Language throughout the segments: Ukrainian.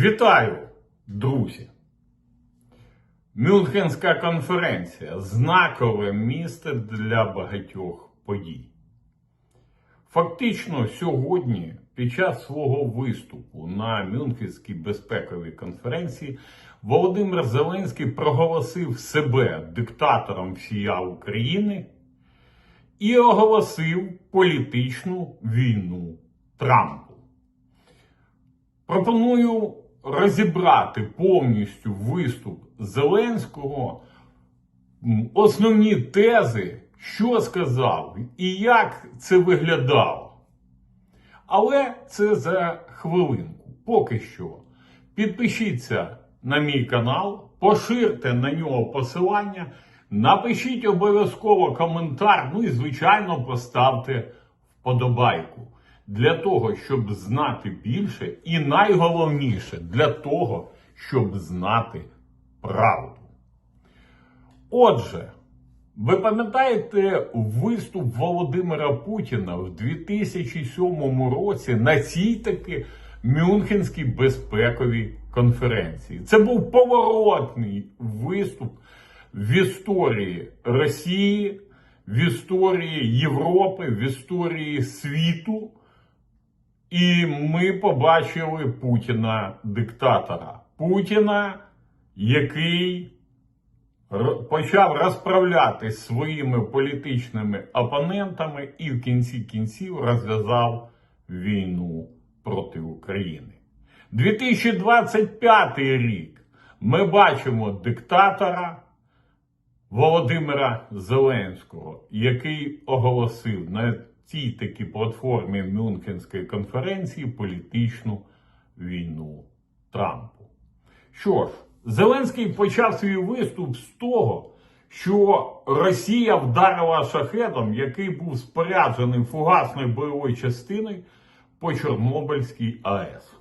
Вітаю, друзі! Мюнхенська конференція знакове місце для багатьох подій. Фактично, сьогодні, під час свого виступу на Мюнхенській безпековій конференції, Володимир Зеленський проголосив себе диктатором всія України і оголосив політичну війну Трампу. Пропоную розібрати повністю виступ Зеленського, основні тези, що сказав і як це виглядало. Але це за хвилинку. Поки що. Підпишіться на мій канал, поширте на нього посилання, напишіть обов'язково коментар, ну і, звичайно, поставте вподобайку. Для того, щоб знати більше, і найголовніше для того, щоб знати правду. Отже, ви пам'ятаєте виступ Володимира Путіна в 2007 році на цій таки Мюнхенській безпековій конференції? Це був поворотний виступ в історії Росії, в історії Європи, в історії світу. І ми побачили Путіна диктатора. Путіна, який почав розправляти своїми політичними опонентами і в кінці кінців розв'язав війну проти України. 2025 рік ми бачимо диктатора Володимира Зеленського, який оголосив на цій такій платформі Мюнхенської конференції політичну війну Трампу. Що ж, Зеленський почав свій виступ з того, що Росія вдарила шахедом, який був споряджений фугасною бойовою частиною по Чорнобильській АЕС.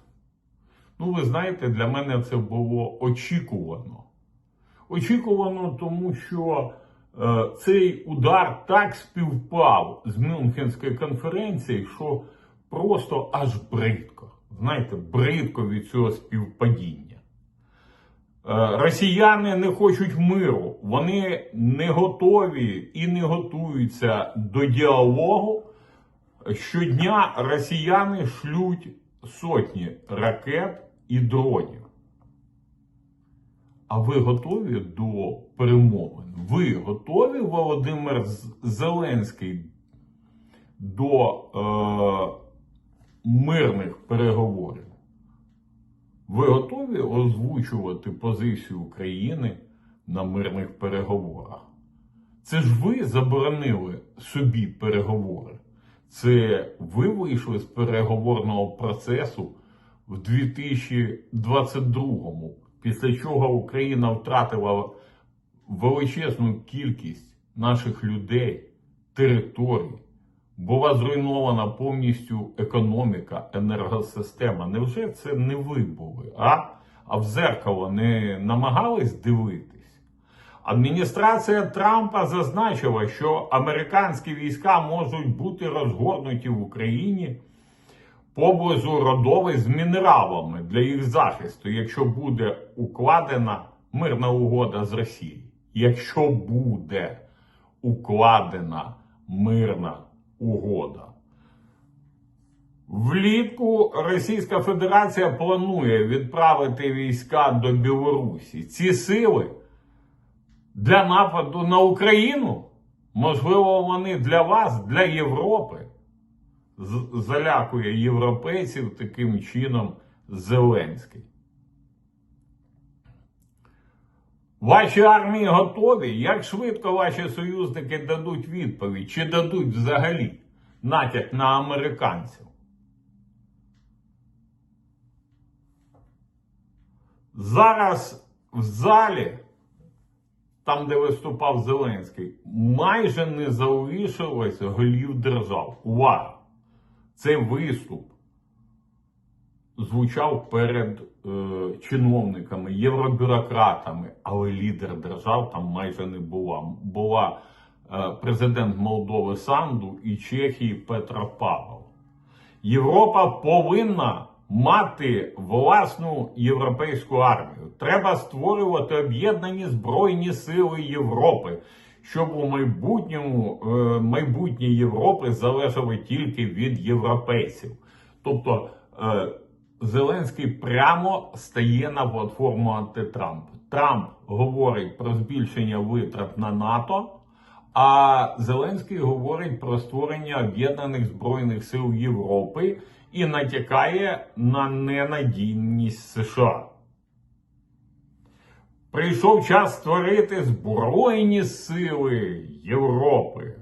Ну, ви знаєте, для мене це було очікувано. Очікувано, тому що цей удар так співпав з Мюнхенської конференції, що просто аж бридко. Знаєте, бридко від цього співпадіння. Е, Росіяни не хочуть миру, вони не готові і не готуються до діалогу. Щодня росіяни шлють сотні ракет і дронів. А ви готові до перемовин? Ви готові, Володимир Зеленський, до е, мирних переговорів? Ви готові озвучувати позицію України на мирних переговорах? Це ж ви заборонили собі переговори. Це ви вийшли з переговорного процесу в 2022-му, після чого Україна втратила величезну кількість наших людей, територій. Була зруйнована повністю економіка, енергосистема. Невже це не ви були? А, а в зеркало не намагались дивитись? Адміністрація Трампа зазначила, що американські війська можуть бути розгорнуті в Україні поблизу родовищ з мінералами для їх захисту, якщо буде укладена мирна угода з Росією. Якщо буде укладена мирна угода. Влітку Російська Федерація планує відправити війська до Білорусі. Ці сили для нападу на Україну, можливо, вони для вас, для Європи, залякує європейців таким чином Зеленський. Ваші армії готові? Як швидко ваші союзники дадуть відповідь? Чи дадуть взагалі натяк на американців? Зараз в залі, там, де виступав Зеленський, майже не залишилось голів держав. Увага! Цей виступ звучав перед е, чиновниками, євробюрократами, але лідер держав там майже не була. Була е, президент Молдови Санду і Чехії Петра Павел. Європа повинна мати власну європейську армію. Треба створювати об'єднані збройні сили Європи, щоб у майбутньому е, майбутнє Європи залежало тільки від європейців. Тобто е, Зеленський прямо стає на платформу антитрамп. Трамп говорить про збільшення витрат на НАТО. А Зеленський говорить про створення об'єднаних збройних сил Європи і натякає на ненадійність США. Прийшов час створити збройні сили Європи.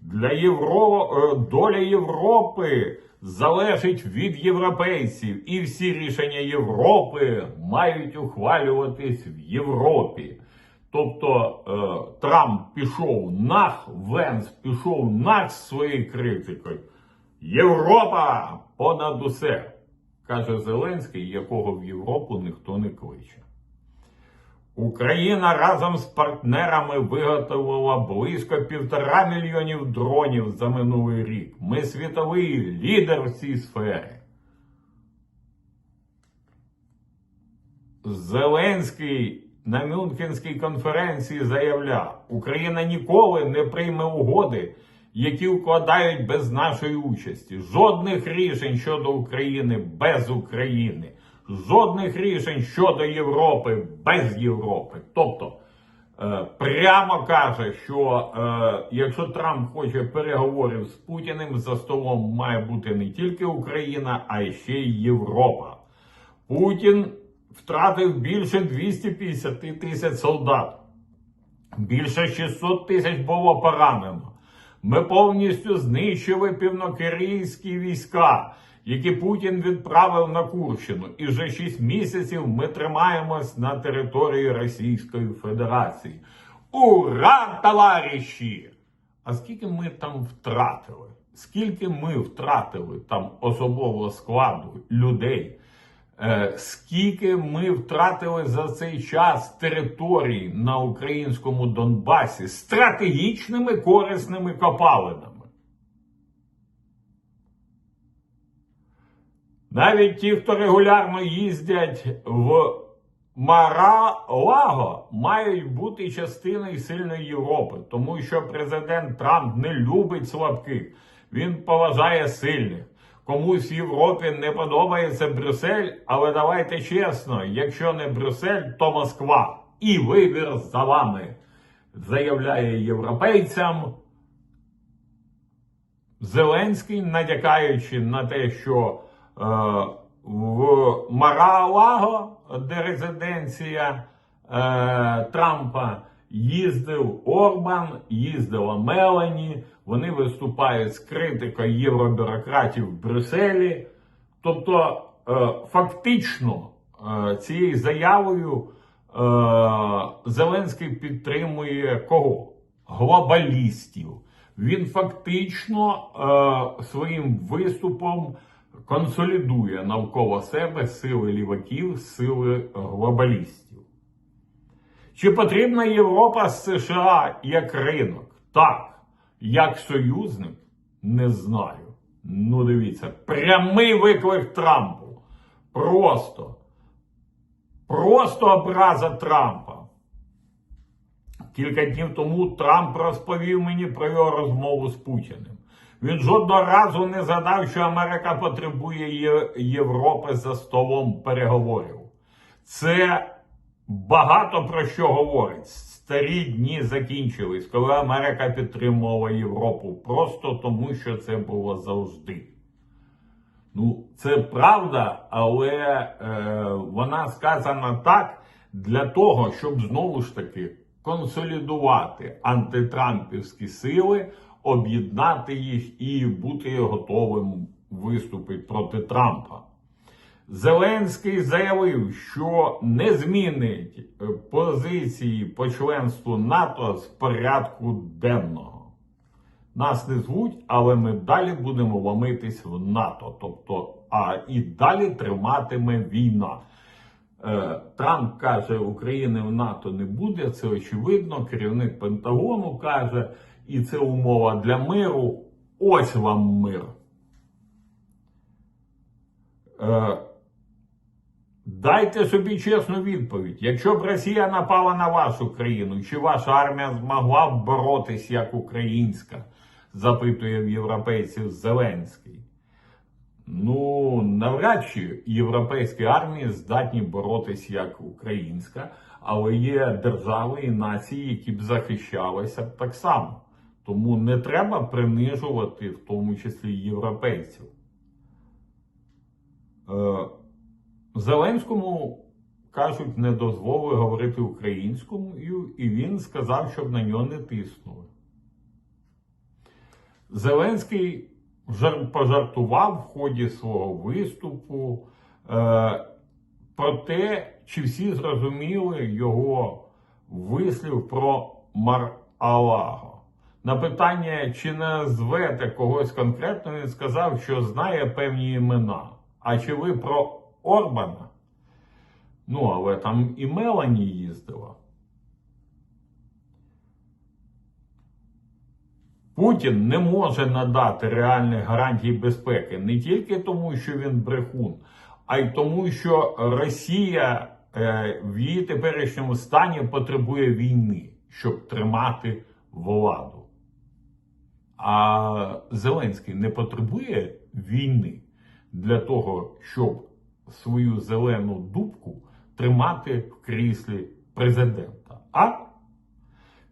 Для Євро... е, доля Європи залежить від європейців, і всі рішення Європи мають ухвалюватись в Європі. Тобто е, Трамп пішов нах, Венс пішов нах своєю критикою. Європа понад усе, каже Зеленський, якого в Європу ніхто не кличе. Україна разом з партнерами виготовила близько півтора мільйонів дронів за минулий рік. Ми світовий лідер в цій сфері. Зеленський на Мюнхенській конференції заявляв, Україна ніколи не прийме угоди, які укладають без нашої участі. Жодних рішень щодо України без України. Жодних рішень щодо Європи без Європи. Тобто е, прямо каже, що е, якщо Трамп хоче переговорів з Путіним, за столом має бути не тільки Україна, а ще й Європа. Путін втратив більше 250 тисяч солдат. Більше 600 тисяч було поранено. Ми повністю знищили півнокорейські війська, які Путін відправив на Курщину. І вже 6 місяців ми тримаємось на території Російської Федерації. Ура, товариші! А скільки ми там втратили? Скільки ми втратили там особового складу людей? Е, Скільки ми втратили за цей час територій на українському Донбасі стратегічними корисними копалинами? Навіть ті, хто регулярно їздять в Мара-Лаго, мають бути частиною сильної Європи, тому що президент Трамп не любить слабких, він поважає сильних. Комусь в Європі не подобається Брюссель, але давайте чесно, якщо не Брюссель, то Москва. І вибір за вами, заявляє європейцям. Зеленський, надякаючи на те, що в Маралаго, де резиденція е, Трампа, їздив Орбан, їздила Мелані. Вони виступають з критикою євробюрократів в Брюсселі. Тобто, е, фактично, е, цією заявою е, Зеленський підтримує кого? Глобалістів. Він фактично е, своїм виступом консолідує навколо себе сили ліваків, сили глобалістів. Чи потрібна Європа з США як ринок? Так. Як союзник? Не знаю. Ну, дивіться, прямий виклик Трампу. Просто. Просто образа Трампа. Кілька днів тому Трамп розповів мені про його розмову з Путіним. Він жодного разу не згадав, що Америка потребує Європи за столом переговорів. Це багато про що говорить. Старі дні закінчились, коли Америка підтримувала Європу просто тому, що це було завжди. Ну, це правда, але е, вона сказана так для того, щоб знову ж таки консолідувати антитрампівські сили, об'єднати їх і бути готовим виступити проти Трампа. Зеленський заявив, що не змінить позиції по членству НАТО з порядку денного. Нас не звуть, але ми далі будемо ломитись в НАТО. Тобто, а і далі триматиме війна. Е, Трамп каже, України в НАТО не буде. Це очевидно. Керівник Пентагону каже, і це умова для миру. Ось вам мир. Е, Дайте собі чесну відповідь. Якщо б Росія напала на вашу країну, чи ваша армія змогла б боротись як українська? запитує в європейців Зеленський. Ну, навряд чи європейські армії здатні боротись як українська, але є держави і нації, які б захищалися так само. Тому не треба принижувати, в тому числі європейців. Е, Зеленському кажуть, не дозволили говорити українською, і він сказав, щоб на нього не тиснули. Зеленський пожартував в ході свого виступу е, про те, чи всі зрозуміли його вислів про Мар-Алаго. На питання, чи назвете когось конкретно, він сказав, що знає певні імена. А чи ви про Орбана? Ну, але там і Мелані їздила. Путін не може надати реальних гарантій безпеки не тільки тому, що він брехун, а й тому, що Росія е, в її теперішньому стані потребує війни, щоб тримати владу. А Зеленський не потребує війни для того, щоб свою зелену дубку тримати в кріслі президента. А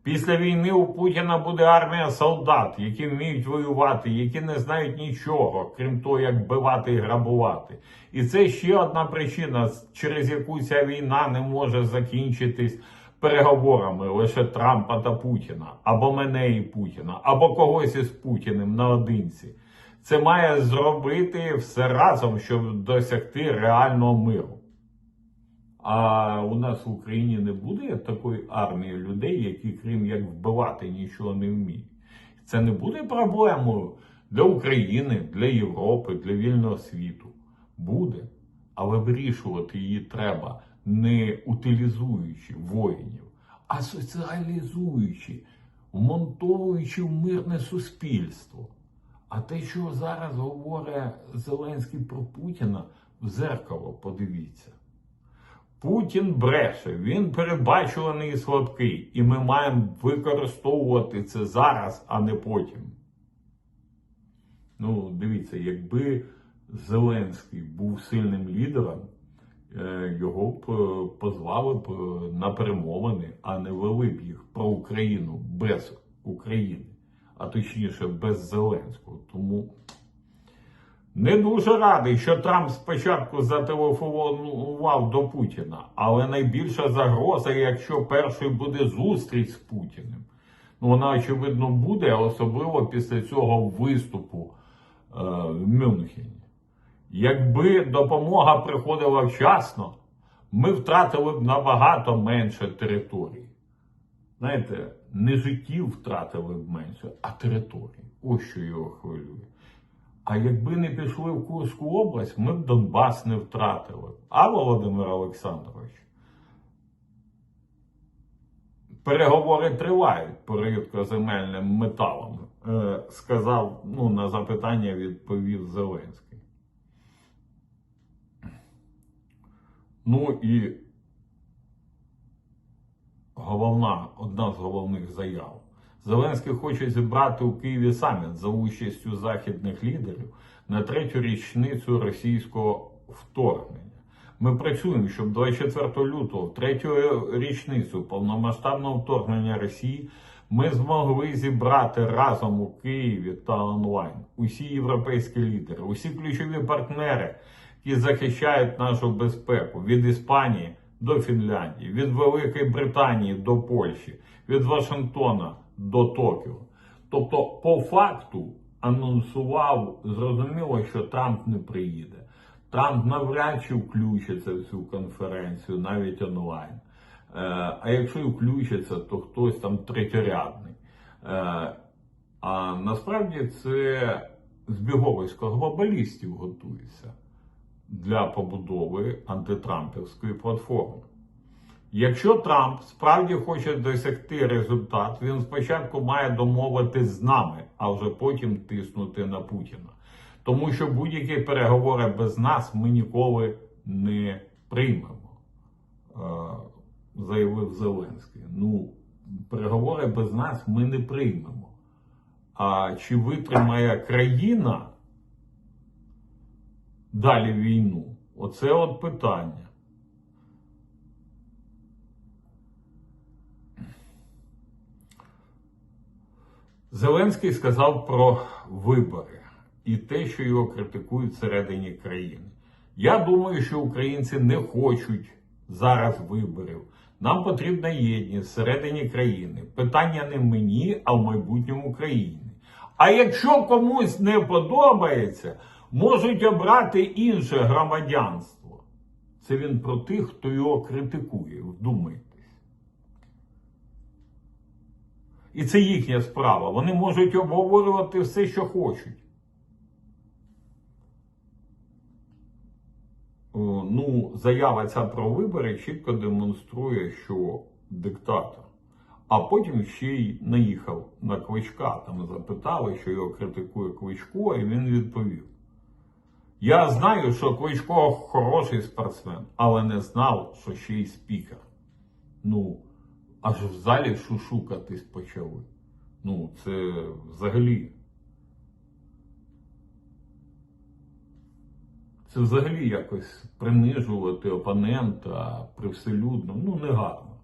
Після війни у Путіна буде армія солдат, які вміють воювати, які не знають нічого, крім того, як вбивати і грабувати. І це ще одна причина, через яку ця війна не може закінчитись переговорами лише Трампа та Путіна, або мене і Путіна, або когось із Путіним наодинці. Це має зробити все разом, щоб досягти реального миру. А у нас в Україні не буде такої армії людей, які, крім як вбивати, нічого не вміють. Це не буде проблемою для України, для Європи, для вільного світу. Буде. Але вирішувати її треба не утилізуючи воїнів, а соціалізуючи, вмонтовуючи в мирне суспільство. А те, що зараз говорить Зеленський про Путіна, в зеркало подивіться. Путін бреше, він передбачуваний і слабкий, і ми маємо використовувати це зараз, а не потім. Ну, дивіться, якби Зеленський був сильним лідером, його б е, позвали б е, на перемовини, а не вели б їх про Україну без України, а точніше без Зеленського. Тому. Не дуже радий, що Трамп спочатку зателефонував до Путіна, але найбільша загроза, якщо першою буде зустріч з Путіним. Ну, вона, очевидно, буде, особливо після цього виступу е, в Мюнхені. Якби допомога приходила вчасно, ми втратили б набагато менше територій. Знаєте, не життів втратили б менше, а територій. Ось що його хвилює. А якби не пішли в Курську область, ми б Донбас не втратили. А Володимир Олександрович? Переговори тривають по рідкоземельним металам, е, сказав, ну, на запитання відповів Зеленський. Ну і головна, одна з головних заяв. Зеленський хоче зібрати у Києві саміт за участю західних лідерів на третю річницю російського вторгнення. Ми працюємо, щоб 24 лютого, третю річницю повномасштабного вторгнення Росії, ми змогли зібрати разом у Києві та онлайн усі європейські лідери, усі ключові партнери, які захищають нашу безпеку від Іспанії до Фінляндії, від Великої Британії до Польщі, від Вашингтона до Токіо. Тобто, по факту анонсував, зрозуміло, що Трамп не приїде. Трамп навряд чи включиться в цю конференцію, навіть онлайн. Е, а якщо і включиться, то хтось там третьорядний. Е, а насправді це збіговисько глобалістів готується для побудови антитрампівської платформи. Якщо Трамп справді хоче досягти результат, він спочатку має домовитись з нами, а вже потім тиснути на Путіна. Тому що будь-які переговори без нас ми ніколи не приймемо, е, заявив Зеленський. Ну, переговори без нас ми не приймемо. А чи витримає країна далі війну? Оце от питання. Зеленський сказав про вибори і те, що його критикують всередині країни. Я думаю, що українці не хочуть зараз виборів. Нам потрібна єдність всередині країни. Питання не мені, а в майбутньому країни. А якщо комусь не подобається, можуть обрати інше громадянство. Це він про тих, хто його критикує. Вдумайтесь. І це їхня справа. Вони можуть обговорювати все, що хочуть. Ну, заява ця про вибори чітко демонструє, що диктатор. А потім ще й наїхав на Кличка. Там запитали, що його критикує Кличко, і він відповів. Я знаю, що Кличко хороший спортсмен, але не знав, що ще й спікер. Ну, аж в залі шушукатись почали. Ну, це взагалі. Це взагалі якось принижувати опонента привселюдно. Ну, не гарно.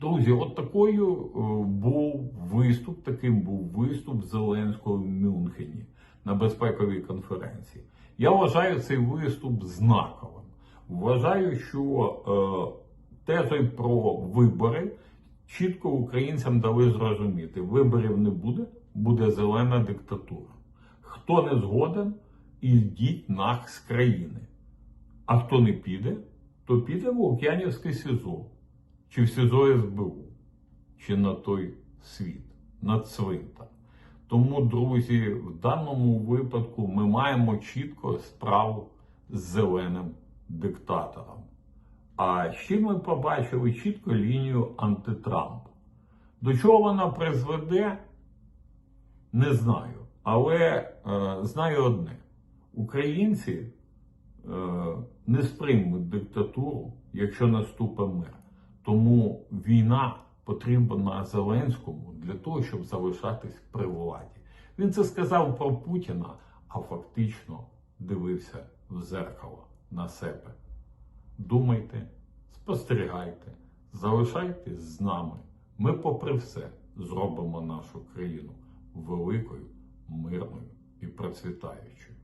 Друзі, от такою е, був виступ, таким був виступ Зеленського в Мюнхені на безпековій конференції. Я вважаю цей виступ знаковим. Вважаю, що е, тезою про вибори чітко українцям дали зрозуміти: виборів не буде, буде зелена диктатура. Хто не згоден, ідіть нах з країни. А хто не піде, то піде в Лук'янівське СІЗО, чи в СІЗО СБУ, чи на той світ, на цвинтар. Тому, друзі, в даному випадку ми маємо чітко справу з зеленим диктатором. А ще ми побачили чітко лінію антитрампа. До чого вона призведе, не знаю. Але е, знаю одне: українці е, не сприймуть диктатуру, якщо наступить мир. Тому війна потрібна Зеленському для того, щоб залишатись при владі. Він це сказав про Путіна, а фактично дивився в зеркало на себе. Думайте, спостерігайте, залишайтесь з нами. Ми, попри все, зробимо нашу країну великою, мирною і процвітаючою.